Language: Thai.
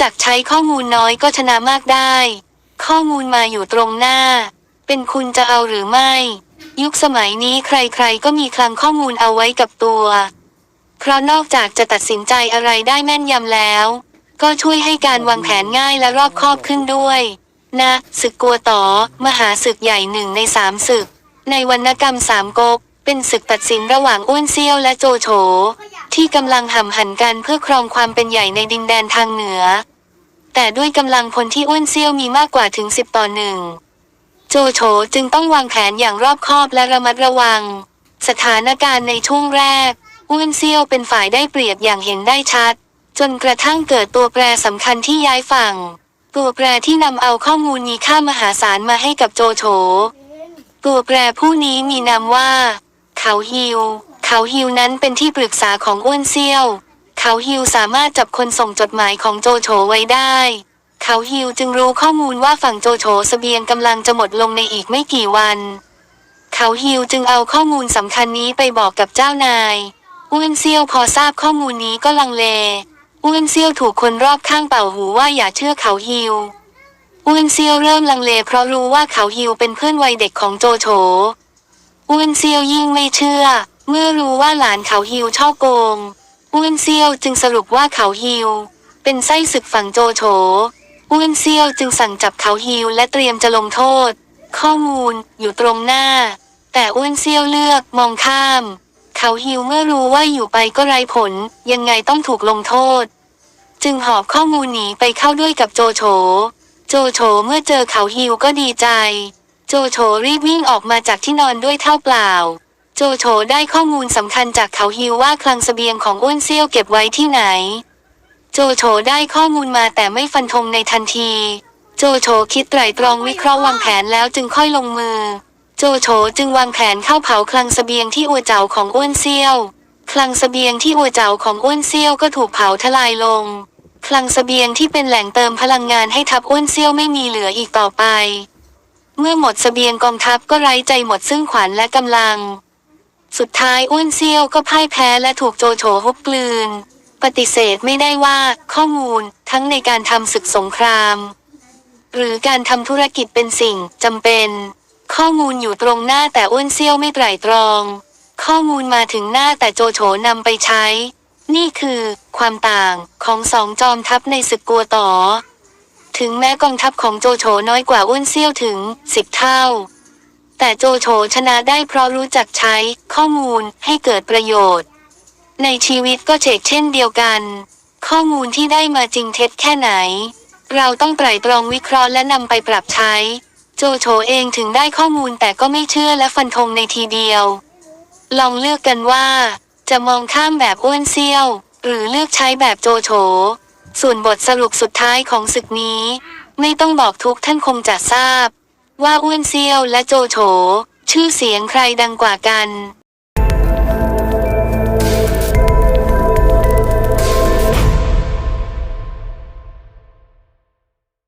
จากใช้ข้อมูลน้อยก็ชนะมากได้ ข้อมูลมาอยู่ตรงหน้า เป็นคุณจะเอาหรือไม่ ยุคสมัยนี้ใครๆก็มีคลังข้อมูลเอาไว้กับตัว เพราะนอกจากจะตัดสินใจอะไรได้แม่นยำแล้ว ก็ช่วยให้การวางแผนง่ายและรอบคอบขึ้นด้วย นะศึกกัวต่อมหาศึกใหญ่หนึ่งในสามศึก ในวรรณกรรมสามก๊กเป็นศึกตัดสินระหว่างอ้วนเซียวและโจโฉที่กำลังห่ำหันกันเพื่อครองความเป็นใหญ่ในดินแดนทางเหนือ แต่ด้วยกำลังพลที่อ้วนเซี่ยวมีมากกว่าถึงสิบต่อหนึ่งโจโฉจึงต้องวางแผนอย่างรอบคอบและระมัดระวัง สถานการณ์ในช่วงแรก อ้วนเซี่ยวเป็นฝ่ายได้เปรียบอย่างเห็นได้ชัด จนกระทั่งเกิดตัวแปรสำคัญที่ย้ายฝั่ง ตัวแปรที่นำเอาข้อมูลมีค่ามหาศาลมาให้กับโจโฉตัวแปรผู้นี้มีนามว่า เขาฮิว เขาฮิวนั้นเป็นที่ปรึกษาของอ้วนเซี่ยว เขาฮิวสามารถจับคนส่งจดหมายของโจโฉไว้ได้ เขาฮิวจึงรู้ข้อมูลว่าฝั่งโจโฉเสบียงกำลังจะหมดลงในอีกไม่กี่วัน เขาฮิวจึงเอาข้อมูลสำคัญนี้ไปบอกกับเจ้านายอ้วนเซียวพอทราบข้อมูลนี้ก็ลังเลอ้วนเซียวถูกคนรอบข้างเป่าหูว่าอย่าเชื่อเขาฮิวอ้วนเซียวเริ่มลังเลเพราะรู้ว่าเขาฮิวเป็นเพื่อนวัยเด็กของโจโฉอ้วนเซียวยิ่งไม่เชื่อ เมื่อรู้ว่าหลานเขาฮิวช่อโกง อ้วนเซียวจึงสรุปว่าเขาฮิว เป็นไส้ศึกฝั่งโจโฉอ้วนเซียวจึงสั่งจับเขาฮิวและเตรียมจะลงโทษ ข้อมูลอยู่ตรงหน้า แต่อ้วนเซียวเลือกมองข้าม เขาฮิวเมื่อรู้ว่าอยู่ไปก็ไร้ผล ยังไงต้องถูกลงโทษ จึงหอบข้อมูลหนีไปเข้าด้วยกับโจโฉโจโฉเมื่อเจอเขาฮิวก็ดีใจ โจโฉรีบวิ่งออกมาจากที่นอนด้วยเท้าเปล่า โจโฉได้ข้อมูลสำคัญจากเขาฮิวว่าคลังสเสบียงของอ้วนเซี่ยวเก็บไว้ที่ไหน โจโฉได้ข้อมูลมาแต่ไม่ฟันธงในทันที โจโฉคิดไตร่ตรองวิเคราะห์วางแผนแล้วจึงค่อยลงมือ โจโฉจึงวางแผนเข้าเผาคลังสเสบียงที่อัวเจ๋าของอ้วนเซี่ยว คลังสเสบียงที่อัวเจ๋าของอ้วนเซี่ยวก็ถูกเผาทลายลง คลังสเสบียงที่เป็นแหล่งเติมพลังงานให้ทัพอ้วนเซี่ยวไม่มีเหลืออีกต่อไป เมื่อหมดสเสบียงกองทัพก็ไร้ใจหมดซึ่งขวัญและกำลัง สุดท้ายอ้วนเซี่ยวก็พ่ายแพ้และถูกโจโฉฮุบกลืน ปฏิเสธไม่ได้ว่าข้อมูลทั้งในการทำศึกสงคราม หรือการทำธุรกิจเป็นสิ่งจำเป็น ข้อมูลอยู่ตรงหน้าแต่อ้วนเซี่ยวไม่ไตร่ตรอง ข้อมูลมาถึงหน้าแต่โจโฉนำไปใช้ นี่คือความต่างของสองจอมทัพในศึกกัวต่อ ถึงแม้กองทัพของโจโฉน้อยกว่าอ้วนเซี่ยวถึงสิบเท่า แต่โจโฉชนะได้เพราะรู้จักใช้ข้อมูลให้เกิดประโยชน์ ในชีวิตก็เชกเช่นเดียวกัน ข้อมูลที่ได้มาจริงเท็จแค่ไหน เราต้องไตร่ตรองวิเคราะห์และนำไปปรับใช้ โจโฉเองถึงได้ข้อมูลแต่ก็ไม่เชื่อและฟันธงในทีเดียว ลองเลือกกันว่า จะมองข้ามแบบอ้วนเซี่ยว หรือเลือกใช้แบบโจโฉส่วนบทสรุปสุดท้ายของศึกนี้ ไม่ต้องบอกทุกท่านคงจะทราบ ว่าอ้วนเซียวและโจโฉชื่อเสียงใครดังกว่ากัน